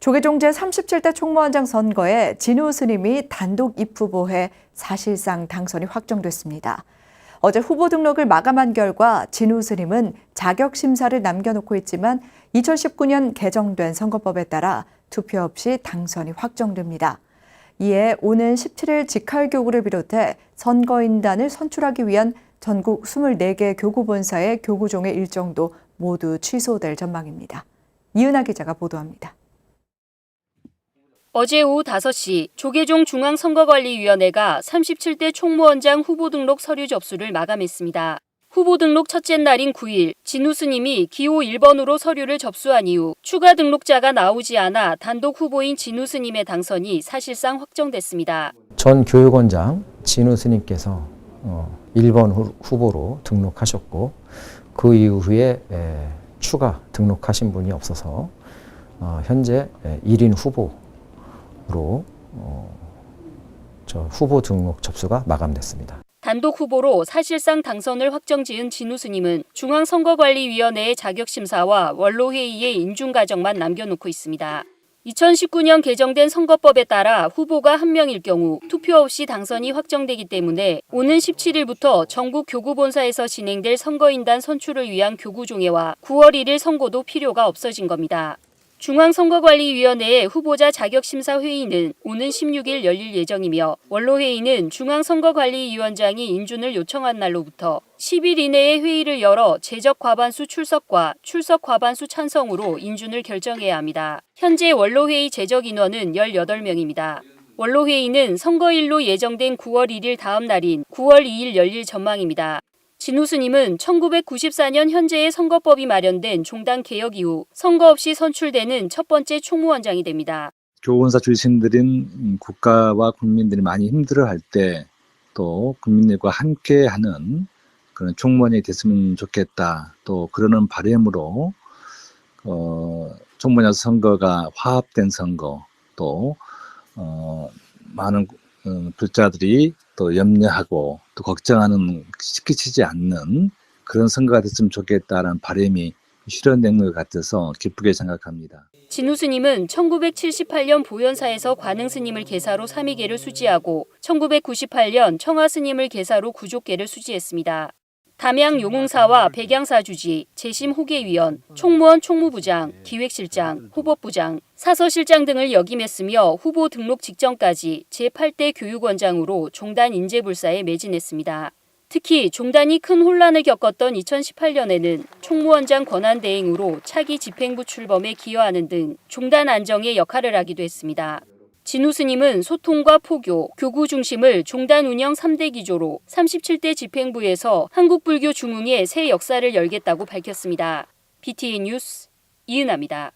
조계종 제37대 총무원장 선거에 진우 스님이 단독 입후보해 사실상 당선이 확정됐습니다. 어제 후보 등록을 마감한 결과 진우 스님은 자격 심사를 남겨놓고 있지만 2019년 개정된 선거법에 따라 투표 없이 당선이 확정됩니다. 이에 오는 17일 직할 교구를 비롯해 선거인단을 선출하기 위한 전국 24개 교구본사의 교구종의 일정도 모두 취소될 전망입니다. 이은하 기자가 보도합니다. 어제 오후 5시 조계종 중앙선거관리위원회가 37대 총무원장 후보 등록 서류 접수를 마감했습니다. 후보 등록 첫째 날인 9일 진우 스님이 기호 1번으로 서류를 접수한 이후 추가 등록자가 나오지 않아 단독 후보인 진우 스님의 당선이 사실상 확정됐습니다. 전 교육원장 진우 스님께서 어, 1번 후- 후보로 등록하셨고 그 이후에 에, 추가 등록하신 분이 없어서 어, 현재 에, 1인 후보 로 어, 저 후보 등록 접수가 마감됐습니다. 단독 후보로 사실상 당선을 확정지은 진우 스님은 중앙선거관리위원회의 자격심사와 원로회의의 인준 과정만 남겨놓고 있습니다. 2019년 개정된 선거법에 따라 후보가 한 명일 경우 투표 없이 당선이 확정되기 때문에 오는 17일부터 전국 교구본사에서 진행될 선거인단 선출을 위한 교구종회와 9월 1일 선고도 필요가 없어진 겁니다. 중앙선거관리위원회의 후보자 자격심사 회의는 오는 16일 열릴 예정이며 원로회의는 중앙선거관리위원장이 인준을 요청한 날로부터 10일 이내에 회의를 열어 제적 과반수 출석과 출석 과반수 찬성으로 인준을 결정해야 합니다. 현재 원로회의 제적 인원은 18명입니다. 원로회의는 선거일로 예정된 9월 1일 다음 날인 9월 2일 열릴 전망입니다. 진우 스님은 1994년 현재의 선거법이 마련된 종단 개혁 이후 선거 없이 선출되는 첫 번째 총무원장이 됩니다. 교원사 출신들인 국가와 국민들이 많이 힘들어할 때 또 국민들과 함께하는 그런 총무원이 됐으면 좋겠다. 또 그러는 바람으로 어, 총무원 선거가 화합된 선거 또 어, 많은 어, 불자들이 또 염려하고 또 걱정하는 시키지 않는 그런 선거가 됐으면 좋겠다라는 바람이 실현된 것 같아서 기쁘게 생각합니다. 진우 스님은 1978년 보현사에서 관흥 스님을 계사로 삼위계를 수지하고 1998년 청하 스님을 계사로 구족계를 수지했습니다. 담양 용흥사와 백양사 주지, 재심 호계위원, 총무원 총무부장, 기획실장, 후보부장, 사서실장 등을 역임했으며 후보 등록 직전까지 제8대 교육원장으로 종단 인재불사에 매진했습니다. 특히 종단이 큰 혼란을 겪었던 2018년에는 총무원장 권한 대행으로 차기 집행부 출범에 기여하는 등 종단 안정에 역할을 하기도 했습니다. 진우 스님은 소통과 포교, 교구 중심을 종단 운영 3대 기조로 37대 집행부에서 한국불교 중흥의 새 역사를 열겠다고 밝혔습니다. BTN 뉴스 이은아입니다.